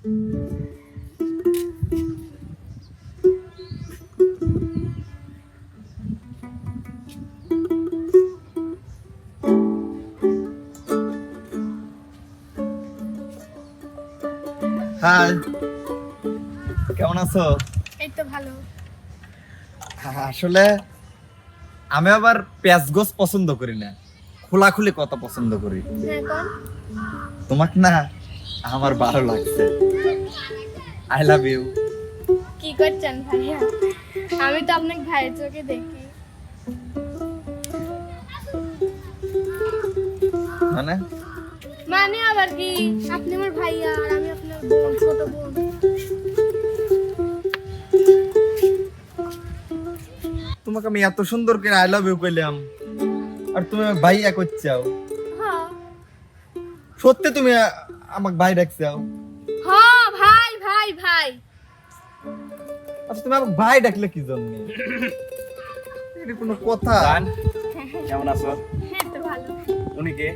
High কেমন আছো? এই তো ভালো। আসলে আমি আবার পেঁয়াজ গোস পছন্দ করি না। খোলাখুলি কথা পছন্দ করি। হ্যাঁ তোমাকে না আমার ভালো লাগছে। আই লাভ ইউ কি করছেন ভাইয়া? আমি তো আপনাকে ভাইয়ের চোখে দেখি। মানে? মানে আবার কি? আপনি আমার ভাইয়া আর আমি আপনার বোন ছোট বোন। তোমাকে আমি এত সুন্দর করে আই লাভ ইউ কইলাম। আর তুমি ভাইয়া করছাও। হ্যাঁ। সত্যি তুমি আমাকে ভাই ডাকছাও হ্যাঁ ভাই ভাই ভাই। আচ্ছা তুমি আমাকে ভাই ডাকলে কি জন্য? এটা কোনো কথা। জান কেমন আছো? হ্যাঁ তো ভালো। উনি কে?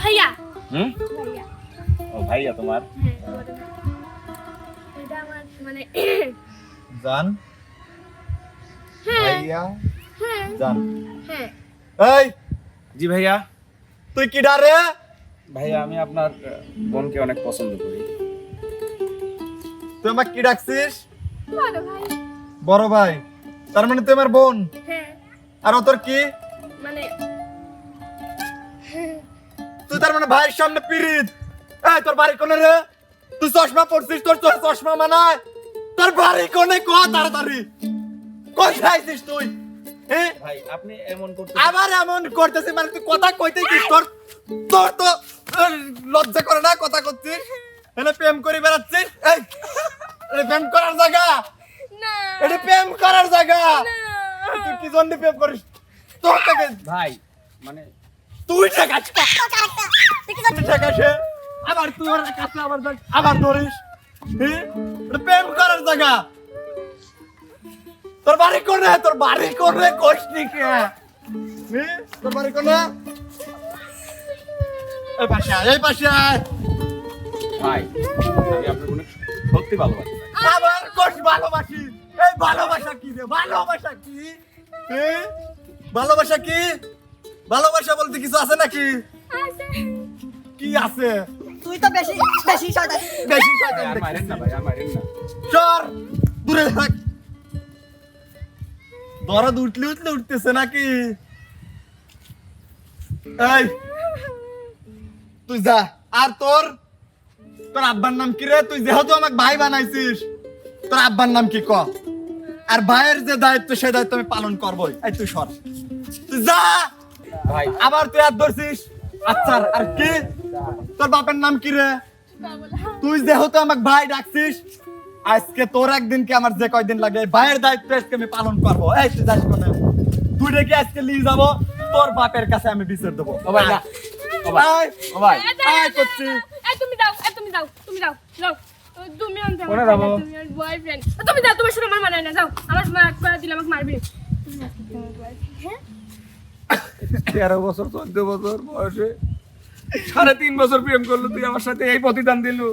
ভাইয়া। হুম? ভাইয়া। ও ভাইয়া তোমার? হ্যাঁ এটা আমার মানে জান? হ্যাঁ। ভাইয়া? হ্যাঁ। জান? হ্যাঁ। এই! জি ভাইয়া। তুই কি ডারে? ভাইয়া আমি আপনার বোনকে অনেক পছন্দ করি। তুই আমাকে কি ডাকছিস? বড় ভাই। বড় ভাই। তার মানে তুই আমার বোন? হ্যাঁ। আর ও তোর কি? মানে তুই তার মানে ভাইয়ের সামনে পিরিত এই তোর বাড়ি কোনে রে? তুই চশমা পড়ছিস তোর তোর চশমা মানায়। তোর বাড়ি কোনে? ক তাড়াতাড়ি। কই খাইছিস তুই? হ্যাঁ ভাই আপনি এমন করতে আবার এমন করতেছিস মানে তুই কথা কইতে কি তোর তোর তো লজ্জা করে না কথা করছিস এনে প্রেম করে বেড়াচ্ছিস? এই প্রেম করার জায়গা? না। এটা প্রেম করার জায়গা? তুই কি জন্য প্রেম করিস? তোর থেকে ভাই মানে তুই ঠেকাচ্ছিস তুই ঠেকাছে আবার তুই ওর কাছে আবার আবার ধরিস। হ্যাঁ? প্রেম করার জায়গা। তোর বাড়ি কোনে? তোর বাড়ি কোনে? কোশনি কে? তোর বাড়ি কোনে? এই পাশে আয়, এই পাশে আয়। ভাই আমি আপনার সত্যি ভালোবাসি। কোষ ভালোবাসি। এই ভালোবাসা কি রে? ভালোবাসা কি? ভালোবাসা কি? ভালোবাসা বলতে কিছু আছে নাকি? কি আছে? তুই তো বেশি বেশি শয়তান। বেশি শয়তান মারেন না ভাই মারেন না। চর দূরে থাক। দরদ উঠলে উঠলে উঠতেছে নাকি? এই তুই যা। আর তোর? তোর আব্বার নাম কি রে? তুই যেহেতু আমাকে ভাই বানাইছিস তোর আব্বার নাম কি ক? আর ভাইয়ের যে দায়িত্ব সে দায়িত্ব আমি পালন করব এই তুই সর। তুই যা! ভাই। আবার তুই হাত ধরছিস? আচ্ছা আর কি? তোর বাপের নাম কি রে? তুই যেহেতু আমাকে ভাই ডাকছিস আজকে তোর একদিন কি আমার যে কয়দিন লাগে? ভাইয়ের দায়িত্ব আজকে আমি পালন করব। এই তুই যাস কোনে। তুই ডেকে আজকে নিয়ে যাব তোর বাপের কাছে আমি বিচার দেবো। ও ভাই না। ও ভাই আয়, ও ভাই। আয় করছি। এই তুমি যাও এই তুমি যাও তুমি যাও যাও। ও, তুমি আনতে কোনে যাব? তুমি আমার বয়ফ্রেন্ড তুমি যাও তোমার সাথে আমার মানায় না যাও। আমার মা করে দিলে আমাকে মারবি। তুমি আজকে তোমার boyfriend, হ্যাঁ তেরো বছর চোদ্দ বছর বয়সে সাড়ে তিন বছর প্রেম করল তুই আমার সাথে এই প্রতিদান দিলু।